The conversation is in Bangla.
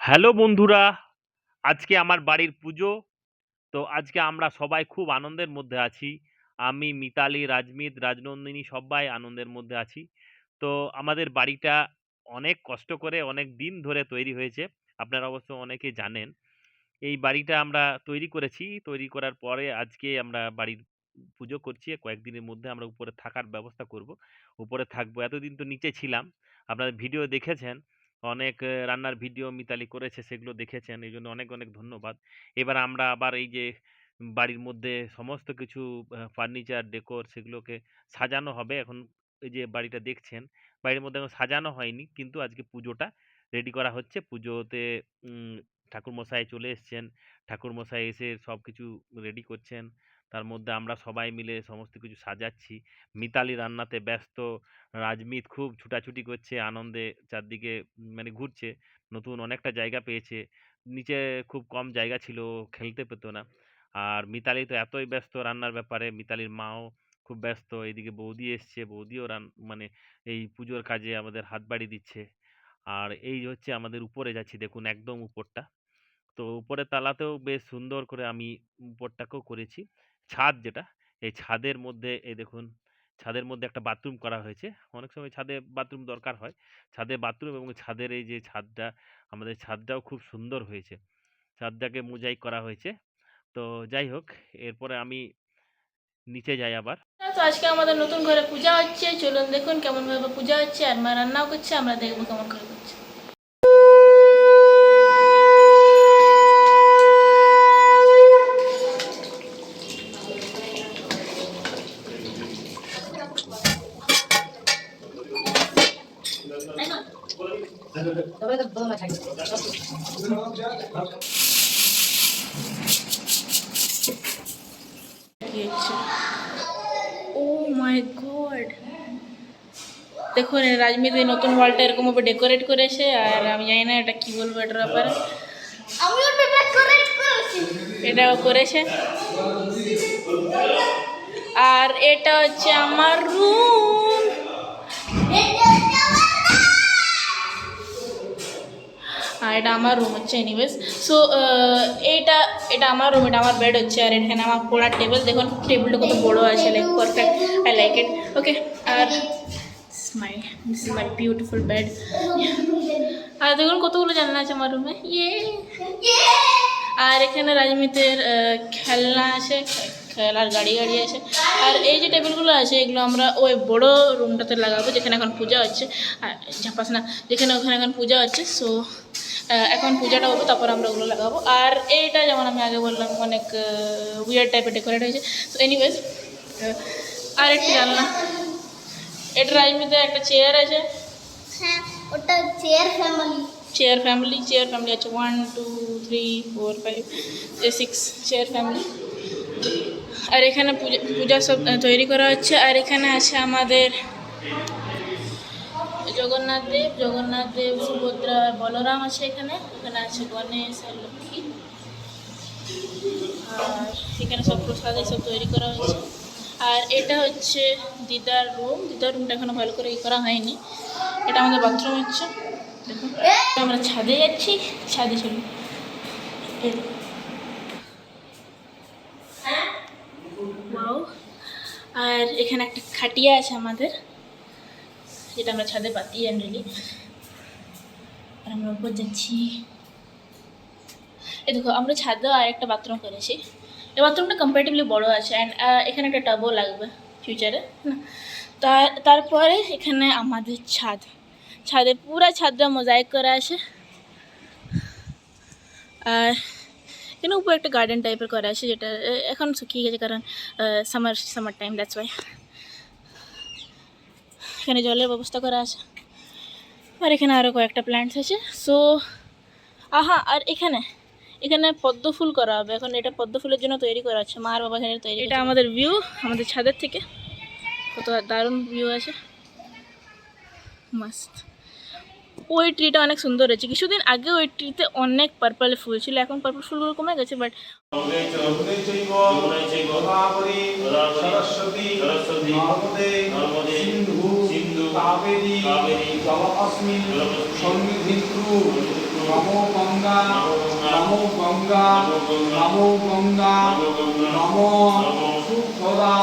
হ্যালো বন্ধুরা, আজকে আমার বাড়ির পুজো। তো আজকে আমরা সবাই খুব আনন্দের মধ্যে আছি। আমি, মিতালি, রাজমিত, রাজনন্দিনী সবাই আনন্দের মধ্যে আছি। তো আমাদের বাড়িটা অনেক কষ্ট করে অনেক দিন ধরে তৈরি হয়েছে, আপনারা অবশ্য অনেকে জানেন। এই বাড়িটা আমরা তৈরি করেছি। তৈরি করার পরে আজকে আমরা বাড়ির পুজো করছি। কয়েকদিনের মধ্যে আমরা উপরে থাকার ব্যবস্থা করব। উপরে থাকব। এতদিন তো নিচে ছিলাম। আপনারা ভিডিও দেখেছেন। অনেক রান্নার ভিডিও মিতালি করেছে, সেগুলো দেখেছেন এই জন্য অনেক অনেক ধন্যবাদ। এবার আমরা আবার এই যে, বাড়ির মধ্যে সমস্ত কিছু ফার্নিচার, ডেকোর সেগুলোকে সাজানো হবে, এখন এই যে বাড়িটা দেখছেন, বাড়ির মধ্যে এখন সাজানো হয়নি, কিন্তু আজকে পুজোটা রেডি করা হচ্ছে। পুজোতে ঠাকুরমশাই চলে এসেছেন, ঠাকুরমশাই এসে সব কিছু রেডি করছেন তার মধ্যে আমরা সবাই মিলে সমস্ত কিছু সাজাচ্ছি। মিতালি রান্নাতে ব্যস্ত, রাজমিত খুব ছুটাছুটি করছে, আনন্দে চারদিকে মানে ঘুরছে। নতুন অনেকটা জায়গা পেয়েছে। নিচে খুব কম জায়গা ছিল খেলতে পেতো না। আর মিতালি তো এতই ব্যস্ত রান্নার ব্যাপারে, মিতালির মাও খুব ব্যস্ত। এইদিকে বৌদি এসছে, বৌদিও রান মানে এই পুজোর কাজে আমাদের হাত বাড়ি দিচ্ছে। আর এই হচ্ছে আমাদের উপরে যাচ্ছি, দেখুন একদম উপরটা। তো উপরের তালাতেও বেশ সুন্দর করে আমি উপরটাকেও করেছি। ছাদ যেটা, এই ছাদের মধ্যে, এই দেখুন, ছাদের মধ্যে একটা বাথরুম করা হয়েছে। অনেক সময় ছাদে বাথরুম দরকার হয়। ছাদে বাথরুম এবং ছাদের এই যে ছাদটা, আমাদের ছাদটাও খুব সুন্দর হয়েছে। ছাদটাকে মোজাইক করা হয়েছে। তো যাই হোক, এরপরে আমি নিচে যাই আবার। তো আজকে আমাদের নতুন ঘরে পূজা হচ্ছে। চলুন দেখুন কেমন ভাবে পূজা হচ্ছে, আর মা রান্নাও করছে, আমরা দেখব কেমন করে ও মাই গড। দেখুন এই রাজমিত এই নতুন ওয়ালটা এরকম ভাবে ডেকোরেট করেছে আর আমি জানি না এটা কি বলব এটার ব্যাপারে। এটাও করেছে। আর এটা হচ্ছে আমার রুম আর এটা আমার রুম হচ্ছে এনিওয়েজ সো এইটা এটা আমার রুম এটা আমার বেড হচ্ছে। আর এখানে আমার পড়ার টেবিল দেখুন টেবিলটা কত বড় আছে like perfect I like it okay R my this is my beautiful bed আর দেখুন, কতগুলো জানলা আছে আমার রুমে ইয়ে আর এখানে রাজমিতের খেলনা আছে খেলার গাড়ি গাড়ি আছে। আর এই যে টেবিলগুলো আছে এগুলো আমরা ওই বড় রুমটাতে লাগাবো যেখানে এখন পূজা হচ্ছে। আর ঝাপাস না যেখানে ওখানে এখন পূজা হচ্ছে সো এখন পূজাটা হবে তারপর আমরা ওগুলো লাগাবো। আর এইটা যেমন আমি আগে বললাম অনেক উইয়ার টাইপের ডেকোরেট হয়েছে। তো এনিওয়েজ আর একটি জানলা এটা রাজমিতে একটা চেয়ার আছে। হ্যাঁ ওটা chair family chair family chair family আছে। One two three four five six chair family আর এখানে পূজা সব তৈরি করা হচ্ছে। আর এখানে আছে আমাদের জগন্নাথ দেব জগন্নাথ দেব, সুভদ্রা বলরাম আছে এখানে। এখানে আছে গণেশ আর লক্ষ্মী। আর এখানে সব প্রসাদ সব তৈরি করা হয়েছে। আর এটা হচ্ছে দিদার রুম। দিদার রুমটা এখনও ভালো করে ই করা হয়নি। এটা আমাদের বাথরুম হচ্ছে। দেখুন, আমরা ছাদে যাচ্ছি। ছাদে চলুন। Wow. আর এখানে একটা খাটিয়া আছে আমাদের, যেটা আমরা ছাদে পাতি জেনারেলি আর আমরা উপর যাচ্ছি। এই দেখো, আমরা ছাদেও আর একটা বাথরুম করেছি। এই বাথরুমটা কম্পারেটিভলি বড় আছে অ্যান্ড এখানে একটা টাবও লাগবে ফিউচারে না? তার, তারপরে এখানে আমাদের ছাদ। ছাদে পুরা ছাদটা মোজাইক করা আছে। আর এখানে উপরে একটা গার্ডেন টাইপের করা আছে যেটা এখন শুকিয়ে গেছে কারণ summer summer time that's why এখানে জলের ব্যবস্থা করা আছে। আর এখানে আরও কয়েকটা প্ল্যান্টস আছে। সো আহা আর এখানে এখানে পদ্ম ফুল করা হবে। এখন এটা পদ্ম ফুলের জন্য তৈরি করা আছে মার বাবা এখানে তৈরি এটা আমাদের ভিউ আমাদের ছাদের থেকে। কত দারুণ ভিউ আছে। মাস্ত ওই ট্রিটা অনেক সুন্দর হয়েছে। কিছুদিন আগে ওই ট্রিতে অনেক পার্পল ফুল ছিল এখন পার্পল ফুলগুলো কমে গেছে বাট নমো গঙ্গা নমো গঙ্গা নমো গঙ্গা নমো সুখদা।